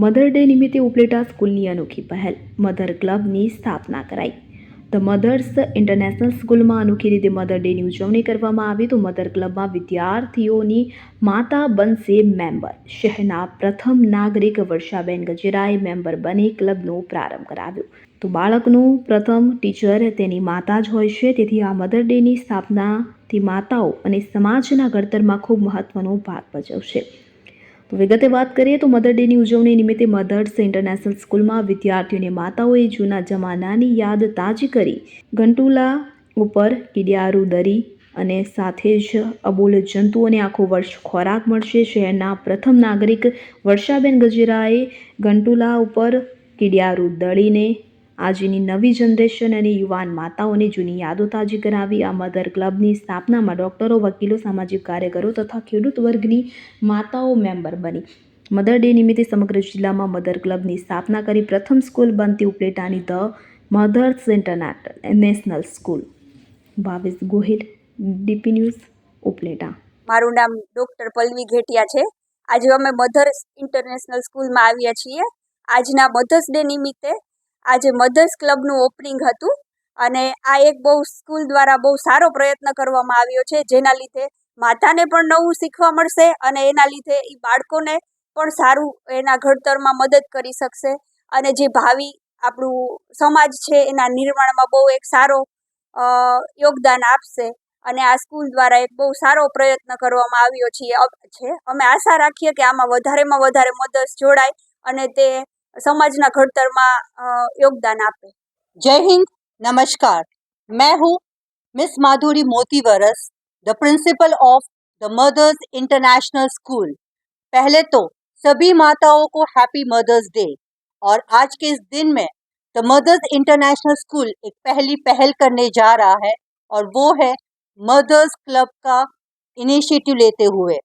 Mother day નિમિત્તે ઉપલેટા સ્કૂલની અનોખી પહેલ મધર ક્લબની સ્થાપના કરાઈ. ધ મધર્સ ઇન્ટરનેશનલ સ્કૂલમાં અનોખી રીતે મધર ડેની ઉજવણી કરવામાં આવી તો મધર ક્લબમાં વિદ્યાર્થીઓની માતા બનશે મેમ્બર. શહેરના પ્રથમ નાગરિક વર્ષાબેન ગજેરાએ મેમ્બર બની ક્લબનો પ્રારંભ કરાવ્યો. તો બાળકનું પ્રથમ ટીચર તેની માતા જ હોય છે, તેથી આ મધર ડેની સ્થાપનાથી માતાઓ અને સમાજના ઘડતરમાં ખૂબ મહત્વનો ભાગ ભજવશે. વિગતે વાત કરીએ તો મધર ડેની ઉજવણી નિમિત્તે મધર્સ ઇન્ટરનેશનલ સ્કૂલમાં વિદ્યાર્થીઓને માતાઓએ જૂના જમાનાની યાદ તાજી કરી. ઘંટુલા ઉપર કિડિયારું દરી અને સાથે જ અબોલ જંતુઓને આખો વર્ષ ખોરાક મળશે. શહેરના પ્રથમ નાગરિક વર્ષાબેન ગજેરાએ ઘંટુલા ઉપર કિડિયારું દળીને આજની નવી જનરેશન અને યુવાન માતાઓને જૂની યાદો તાજી કરાવી આ મધર ક્લબની સ્થાપનામાં ડૉક્ટરો, વકીલો, સામાજિક કાર્યકરો તથા ખેડૂત વર્ગની માતાઓ મેમ્બર બની. મધર ડે નિમિત્તે સમગ્ર જિલ્લામાં મધર ક્લબની સ્થાપના કરી પ્રથમ સ્કૂલ બનતી ઉપલેટાની the mothers international school. Bhavesh Gohil, DP news, Upleta. મારું નામ ડૉક્ટર પલ્લવી ઘેટિયા છે. આજે અમે મધર્સ ઇન્ટરનેશનલ સ્કૂલમાં આવ્યા છીએ. આજના મધર્સ ડે નિમિત્તે આજે મધર્સ ક્લબનું ઓપનિંગ હતું અને આ એક બહુ સ્કૂલ દ્વારા બહુ સારો પ્રયત્ન કરવામાં આવ્યો છે, જેના લીધે માતાને પણ નવું શીખવા મળશે અને એના લીધે એ બાળકોને પણ સારું એના ઘડતરમાં મદદ કરી શકશે. અને જે ભાવિ આપણું સમાજ છે, એના નિર્માણમાં બહુ એક સારો યોગદાન આપશે અને આ સ્કૂલ દ્વારા એક બહુ સારો પ્રયત્ન કરવામાં આવ્યો છીએ છે. અમે આશા રાખીએ કે આમાં વધારેમાં વધારે મદર્સ જોડાય અને તે સમાજના ઘડતરમાં અ, યોગદાન આપે जय हिंद नमस्कार मैं हूँ miss Madhuri Moti Varas the principal of the mother's international school पहले तो सभी माताओं को हैप्पी मदर्स डे और आज के इस दिन में द मदर्स इंटरनेशनल स्कूल एक पहली पहल करने जा रहा है और वो है मदर्स क्लब का इनिशिएटिव लेते हुए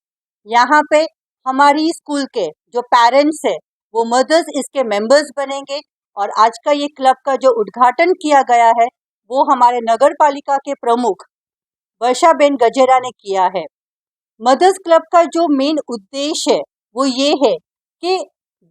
यहाँ पे हमारी स्कूल के जो पेरेंट्स है वो मदर्स इसके मेंबर्स बनेंगे। और आज का ये क्लब का जो उद्घाटन किया गया है, वो हमारे नगर पालिका के प्रमुख वर्षाबेन गजेरा ने किया है। मदर्स क्लब का जो मेन उद्देश्य है, वो ये है कि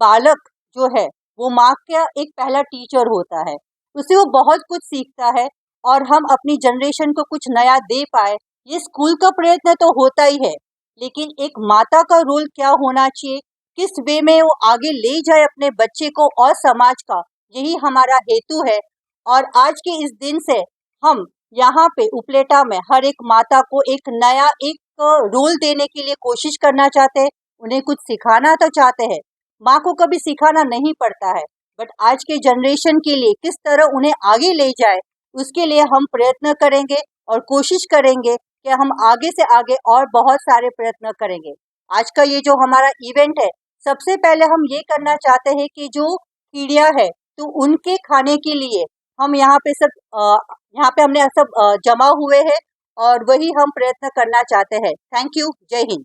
बालक जो है, वो माँ का एक पहला टीचर होता है। उससे वो बहुत कुछ सीखता है और हम अपनी जनरेशन को कुछ नया दे पाए। ये स्कूल का प्रयत्न तो होता ही है, लेकिन एक माता का रोल क्या होना चाहिए? किस वे में वो आगे ले जाए अपने बच्चे को और समाज का? यही हमारा हेतु है। और आज के इस दिन से हम यहाँ पे उपलेटा में हर एक माता को एक नया, एक रोल देने के लिए कोशिश करना चाहते हैं। उन्हें कुछ सिखाना तो चाहते हैं। माँ को कभी सिखाना नहीं पड़ता है। बट आज के जनरेशन के लिए किस तरह उन्हें आगे ले जाए, उसके लिए हम प्रयत्न करेंगे और कोशिश करेंगे कि हम आगे से आगे और बहुत सारे प्रयत्न करेंगे। आज का ये जो हमारा इवेंट है सबसे पहले हम ये करना चाहते हैं कि जो कीड़िया है तो उनके खाने के लिए हम यहाँ पे सब यहाँ पे हमने सब जमा हुए हैं और वही हम प्रयत्न करना चाहते हैं। थैंक यू जय हिंद।